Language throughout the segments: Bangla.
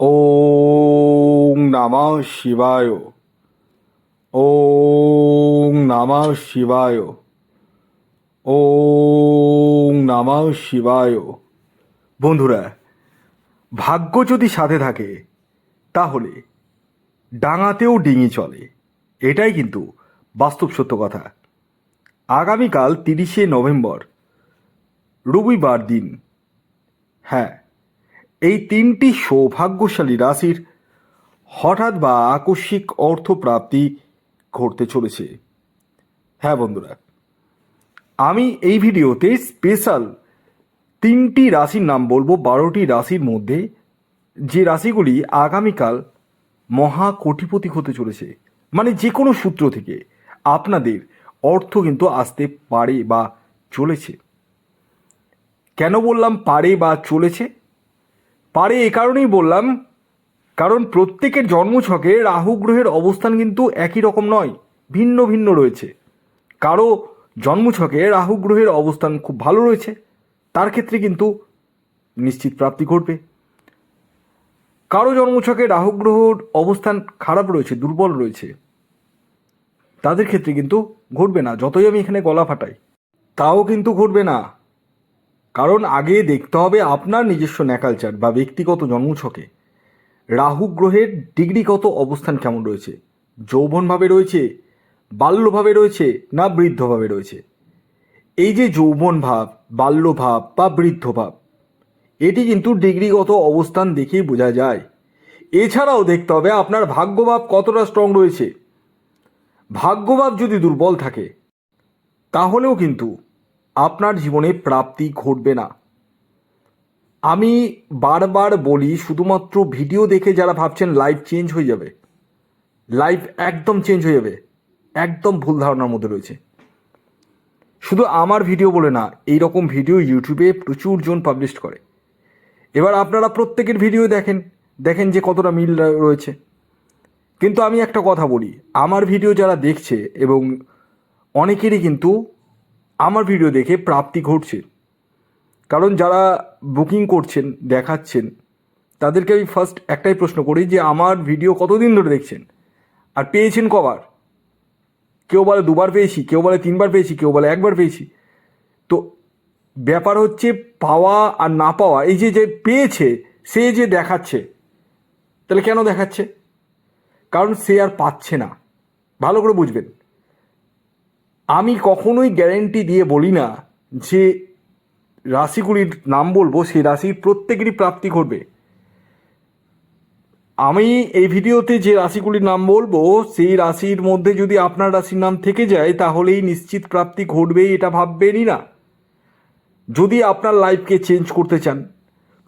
ওং নমঃ শিবায়। ওং নমঃ শিবায়। ওং নমঃ শিবায়। বন্ধুরা, ভাগ্য যদি সাথে থাকে, তাহলে ডাঙাতেও ডিঙি চলে। এটাই কিন্তু বাস্তব সত্য কথা। আগামীকাল তিরিশে নভেম্বর, রবিবার দিন। হ্যাঁ এই তিনটি সৌভাগ্যশালী রাশির হঠাৎ বা আকস্মিক অর্থপ্রাপ্তি ঘটতে চলেছে। হ্যাঁ বন্ধুরা, আমি এই ভিডিওতে স্পেশাল তিনটি রাশির নাম বলব, বারোটি রাশির মধ্যে যে রাশিগুলি আগামীকাল মহা কোটিপতি হতে চলেছে। মানে যে কোনো সূত্র থেকে আপনাদের অর্থ কিন্তু আসতে পারে বা চলেছে। কেন বললাম পারে বা চলেছে? পারে এ কারণেই বললাম, কারণ প্রত্যেকের জন্মছকে রাহু গ্রহের অবস্থান কিন্তু একই রকম নয়, ভিন্ন ভিন্ন রয়েছে। কারও জন্মছকে রাহু গ্রহের অবস্থান খুব ভালো রয়েছে, তার ক্ষেত্রে কিন্তু নিশ্চিত প্রাপ্তি ঘটবে। কারও জন্মছকে রাহু গ্রহর অবস্থান খারাপ রয়েছে, দুর্বল রয়েছে, তাদের ক্ষেত্রে কিন্তু ঘটবে না, যতই আমি এখানে গলা ফাটাই, তাও কিন্তু ঘটবে না। কারণ আগে দেখতে হবে আপনার নিজস্ব ন্যাকালচার বা ব্যক্তিগত জন্মছকে। রাহু গ্রহের ডিগ্রিগত অবস্থান কেমন রয়েছে? যৌবনভাবে রয়েছে? বাল্যভাবে রয়েছে? না বৃদ্ধভাবে রয়েছে? এই যে যৌবন ভাব বাল্যভাব বা বৃদ্ধভাব, এটি কিন্তু ডিগ্রিগত অবস্থান দেখেই বোঝা যায়। এছাড়াও দেখতে হবে আপনার ভাগ্যভাব কতটা স্ট্রং রয়েছে। ভাগ্যভাব যদি দুর্বল থাকে, তাহলেও কিন্তু আপনার জীবনে প্রাপ্তি ঘটবে না। আমি বারবার বলি, শুধুমাত্র ভিডিও দেখে যারা ভাবছেন লাইফ চেঞ্জ হয়ে যাবে লাইফ একদম চেঞ্জ হয়ে যাবে, একদম ভুল ধারণার মধ্যে রয়েছে। শুধু আমার ভিডিও বলে না এই রকম ভিডিও ইউটিউবে প্রচুর জন পাবলিশ করে। এবার আপনারা প্রত্যেকের ভিডিও দেখেন দেখেন যে কতটা মিল রয়েছে। কিন্তু আমি একটা কথা বলি, আমার ভিডিও যারা দেখছে এবং অনেকেরই কিন্তু আমার ভিডিও দেখে প্রাপ্তি ঘটছে। কারণ যারা বুকিং করছেন, দেখাচ্ছেন, তাদেরকে আমি ফার্স্ট একটাই প্রশ্ন করি যে, আমার ভিডিও কতদিন ধরে দেখছেন? আর পেয়েছেন কবার? কেউ বলে দুবার পেয়েছি, কেউ বলে তিনবার পেয়েছি, কেউ বলে একবার পেয়েছি। তো ব্যাপার হচ্ছে পাওয়া আর না পাওয়া, এই যে যে পেয়েছে, সে যে দেখাচ্ছে, তাহলে কেন দেখাচ্ছে? কারণ সে আর পাচ্ছে না। ভালো করে বুঝবেন। আমি কখনোই গ্যারেন্টি দিয়ে বলি না যে রাশিগুলির নাম বলব, সেই রাশির প্রত্যেকেরই প্রাপ্তি ঘটবে। আমি এই ভিডিওতে যে রাশিগুলির নাম বলব, সেই রাশির মধ্যে যদি আপনার রাশির নাম থেকে যায়, তাহলেই নিশ্চিত প্রাপ্তি ঘটবেই, এটা ভাববেনই না। যদি আপনার লাইফকে চেঞ্জ করতে চান,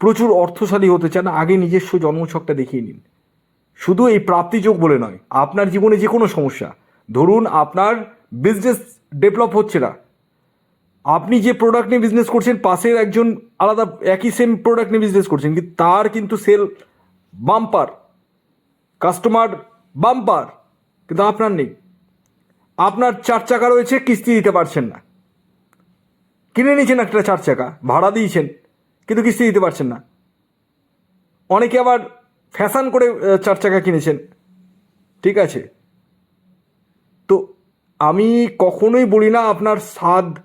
প্রচুর অর্থশালী হতে চান, আগে নিজস্ব জন্মছকটা দেখিয়ে নিন। শুধু এই প্রাপ্তিযোগ বলে নয়, আপনার জীবনে যে কোনো সমস্যা, ধরুন আপনার বিজনেস ডেভেলপ হচ্ছে না। আপনি যে প্রোডাক্ট নিয়ে বিজনেস করছেন, পাশের একজন আলাদা একই সেম প্রোডাক্ট নিয়ে বিজনেস করছেন, কিন্তু তার কিন্তু সেল বাম্পার কাস্টমার বাম্পার কিন্তু আপনার নেই। আপনার চার চাকা রয়েছে, কিস্তি দিতে পারছেন না। কিনে নিয়েছেন একটা চার চাকা, ভাড়া দিয়েছেন, কিন্তু কিস্তি দিতে পারছেন না। অনেকে আবার ফ্যাশান করে চার চাকা কিনেছেন। ঠিক আছে? আমি কখনোই বলি না আপনার স্বাদ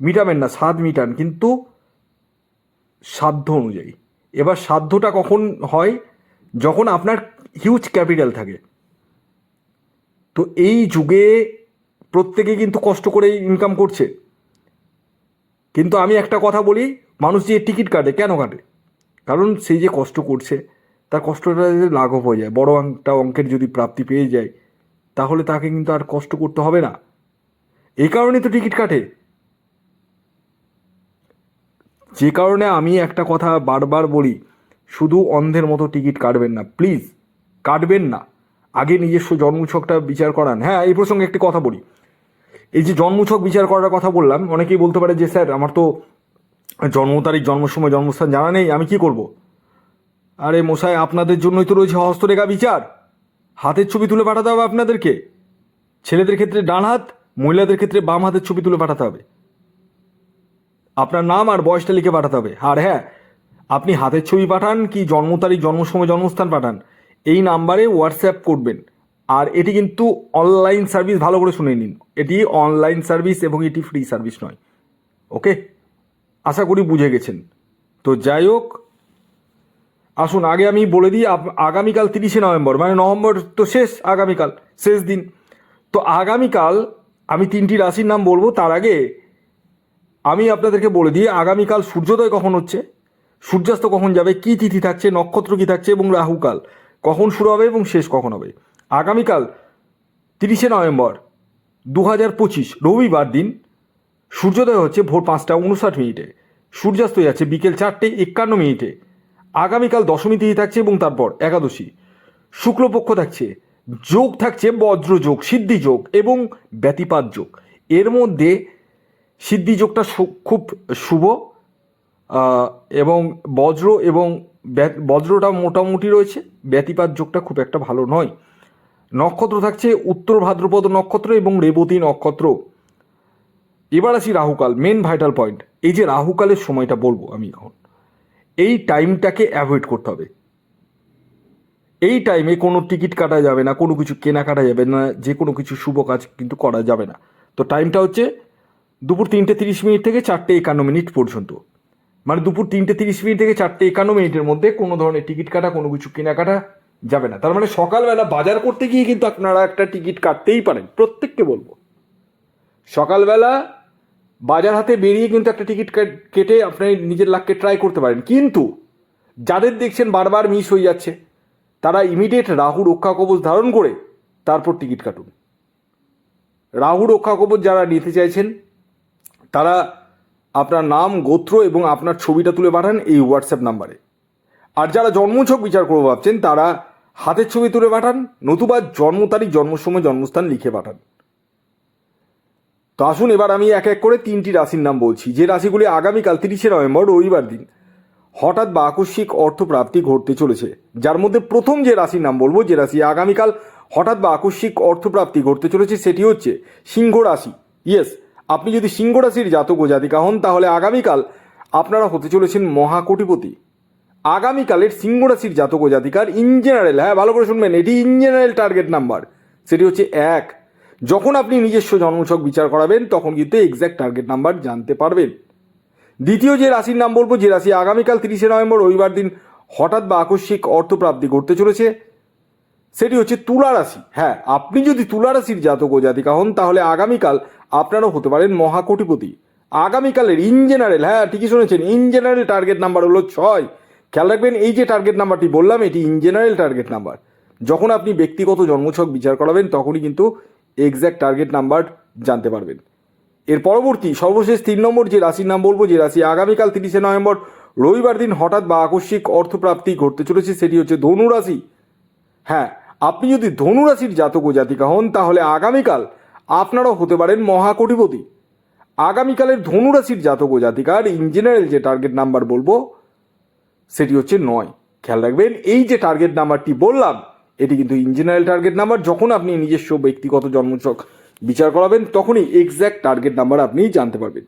মিটাবেন না, স্বাদ মিটান, কিন্তু সাধ্য অনুযায়ী। এবার সাধ্যটা কখন হয়? যখন আপনার হিউজ ক্যাপিটাল থাকে। তো এই যুগে প্রত্যেকে কিন্তু কষ্ট করে ইনকাম করছে। কিন্তু আমি একটা কথা বলি, মানুষ যে টিকিট কাটে, কেন কাটে? কারণ সেই যে কষ্ট করছে, তার কষ্টটা যদি লাঘব হয়ে যায়। বড় একটা অঙ্কের যদি প্রাপ্তি পেয়ে যায় তাহলে তাকে কিন্তু আর কষ্ট করতে হবে না। এই কারণেই তো টিকিট কাটে। যে কারণে আমি একটা কথা বারবার বলি, শুধু অন্ধের মতো টিকিট কাটবেন না, প্লিজ, কাটবেন না। আগে নিজস্ব জন্মছকটা বিচার করান। হ্যাঁ এই প্রসঙ্গে একটি কথা বলি। এই যে জন্মছক বিচার করার কথা বললাম, অনেকেই বলতে পারে যে, স্যার, আমার তো জন্ম তারিখ জন্ম সময় জন্মস্থান জানা নেই, আমি কি করব? আরে মশাই, আপনাদের জন্যই তো রয়েছে হস্তরেখা বিচার। হাতের ছবি তুলে পাঠাতে হবে আপনাদেরকে। ছেলেদের ক্ষেত্রে ডান হাত, মহিলাদের ক্ষেত্রে বাম হাতের ছবি তুলে পাঠাতে হবে। আপনার নাম আর বয়সটা লিখে পাঠাতে হবে। আর হ্যাঁ আপনি হাতের ছবি পাঠান কি জন্ম তারিখ জন্ম সময় জন্মস্থান পাঠান, এই নাম্বারে হোয়াটসঅ্যাপ করবেন। আর এটি কিন্তু অনলাইন সার্ভিস ভালো করে শুনে নিন। এটি অনলাইন সার্ভিস এবং এটি ফ্রি সার্ভিস নয়। ওকে আশা করি বুঝে গেছেন। তো যাই হোক আসুন, আগে আমি বলে দিই আগামীকাল তিরিশে নভেম্বর মানে নভেম্বর তো শেষ, আগামীকাল, শেষ দিন। তো আগামীকাল আমি তিনটি রাশির নাম বলব, তার আগে আমি আপনাদেরকে বলে দিই, আগামীকাল সূর্যোদয় কখন হচ্ছে, সূর্যাস্ত কখন যাবে, কি তিথি থাকছে, নক্ষত্র কি থাকছে এবং রাহুকাল, কখন শুরু হবে এবং শেষ কখন হবে। আগামীকাল তিরিশে নভেম্বর দু হাজার পঁচিশ, রবিবার দিন, সূর্যোদয় হচ্ছে ভোর পাঁচটা উনষাট মিনিটে, সূর্যাস্ত যাচ্ছে বিকেল চারটে একান্ন মিনিটে। আগামীকাল দশমী তিথি থাকছে এবং তারপর একাদশী। শুক্লপক্ষ থাকছে। যোগ থাকছে বজ্রযোগ সিদ্ধি যোগ এবং ব্যতিপাত যোগ। এর মধ্যে সিদ্ধি যোগটা সু- খুব শুভ এবং বজ্র এবং বজ্রটা মোটামুটি রয়েছে, ব্যতিপাত যোগটা খুব একটা ভালো নয়। নক্ষত্র থাকছে উত্তর ভাদ্রপদ নক্ষত্র এবং রেবতী নক্ষত্র। এবার আসি রাহুকাল মেন ভাইটাল পয়েন্ট এই যে রাহুকালের সময়টা বলব আমি এখন। এই টাইমটাকে অ্যাভয়েড করতে হবে। এই টাইমে কোনো টিকিট কাটা যাবে না, কোনো কিছু কেনাকাটা যাবে না, যে কোনো কিছু শুভ কাজ কিন্তু করা যাবে না। তো টাইমটা হচ্ছে দুপুর তিনটে তিরিশ মিনিট থেকে চারটে একান্ন মিনিট পর্যন্ত। মানে দুপুর তিনটে তিরিশ মিনিট থেকে চারটে একান্ন মিনিটের মধ্যে কোনো ধরনের টিকিট কাটা, কোনো কিছু কেনাকাটা যাবে না। তার মানে সকালবেলা বাজার করতে গিয়ে কিন্তু আপনারা একটা টিকিট কাটতেই পারেন, প্রত্যেককে বলব। সকালবেলা বাজার হাতে বেরিয়ে কিন্তু একটা টিকিট কেটে আপনি নিজের লাককে ট্রাই করতে পারেন। কিন্তু যাদের দেখছেন বারবার মিস হয়ে যাচ্ছে, তারা ইমিডিয়েট রাহু রক্ষা কবচ ধারণ করে তারপর টিকিট কাটুন। রাহু রক্ষা কবচ যারা নিতে চাইছেন, তারা আপনার নাম, গোত্র এবং আপনার ছবিটা তুলে পাঠান এই হোয়াটসঅ্যাপ নাম্বারে আর যারা জন্মছক বিচার করব ভাবছেন, তারা হাতের ছবি তুলে পাঠান, নতুবা জন্ম তারিখ জন্ম সময় জন্মস্থান লিখে পাঠান। তো আসুন এবার আমি এক এক করে তিনটি রাশির নাম বলছি। যে রাশিগুলি আগামীকাল তিরিশে নভেম্বর, রবিবার দিন হঠাৎ বা আকস্মিক অর্থপ্রাপ্তি ঘটতে চলেছে। যার মধ্যে প্রথম যে রাশির নাম বলব, যে রাশি আগামীকাল হঠাৎ বা আকস্মিক অর্থপ্রাপ্তি ঘটতে চলেছে, সেটি হচ্ছে সিংহ রাশি। ইয়েস আপনি যদি সিংহ রাশির জাতক ও জাতিকা হন, তাহলে আগামীকাল আপনারা হতে চলেছেন মহাকোটিপতি। আগামীকালের সিংহ রাশির জাতক ও জাতিকার ইন জেনারেল হ্যাঁ ভালো করে শুনবেন, এটি ইন জেনারেল টার্গেট নাম্বার সেটি হচ্ছে এক। যখন আপনি নিজস্ব জন্মছক বিচার করাবেন, তখন কিন্তু এক্স্যাক্ট টার্গেট নাম্বার জানতে পারবেন। দ্বিতীয় যে রাশির নাম বলব, যে রাশি আগামীকাল তিরিশে নভেম্বর রবিবার দিন হঠাৎ বা আকস্মিক অর্থপ্রাপ্তি ঘটতে চলেছে, সেটি হচ্ছে তুলা রাশি। হ্যাঁ আপনি যদি তুলা রাশির জাতক ও জাতিকা হন, তাহলে আগামীকাল আপনারাও হতে পারেন মহাকোটিপতি। আগামীকালের ইন জেনারেল হ্যাঁ ঠিকই শুনেছেন ইন জেনারেল টার্গেট নাম্বার হলো ছয়। খেয়াল রাখবেন, এই যে টার্গেট নাম্বারটি বললাম, এটি ইন জেনারেল টার্গেট নাম্বার যখন আপনি ব্যক্তিগত জন্মছক বিচার করাবেন, তখনই কিন্তু এক্স্যাক্ট টার্গেট নাম্বার জানতে পারবেন। এর পরবর্তী সর্বশেষ তিন নম্বর যে রাশির নাম বলব, যে রাশি আগামীকাল তিরিশে নভেম্বর, রবিবার দিন হঠাৎ বা আকস্মিক অর্থপ্রাপ্তি ঘটতে চলেছে, সেটি হচ্ছে ধনুরাশি হ্যাঁ আপনি যদি ধনু রাশির জাতক ও জাতিকা হন, তাহলে আগামীকাল আপনারাও হতে পারেন মহাকোটিপতি। আগামীকালের ধনু রাশির জাতক ও জাতিকার ইন জেনারেল যে টার্গেট নাম্বার বলব, সেটি হচ্ছে নয়। খেয়াল রাখবেন, এই যে টার্গেট নাম্বারটি বললাম এটি কিন্তু ইন জেনারেল টার্গেট নাম্বার যখন আপনি নিজস্ব ব্যক্তিগত জন্মচক বিচার করাবেন, তখনই এক্স্যাক্ট টার্গেট নাম্বার আপনি জানতে পারবেন।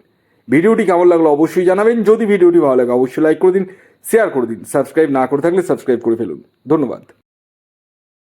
ভিডিওটি কেমন লাগল অবশ্যই জানাবেন। যদি ভিডিওটি ভালো লাগে, অবশ্যই লাইক করে দিন শেয়ার করে দিন। সাবস্ক্রাইব না করে থাকলে সাবস্ক্রাইব করে ফেলুন। ধন্যবাদ।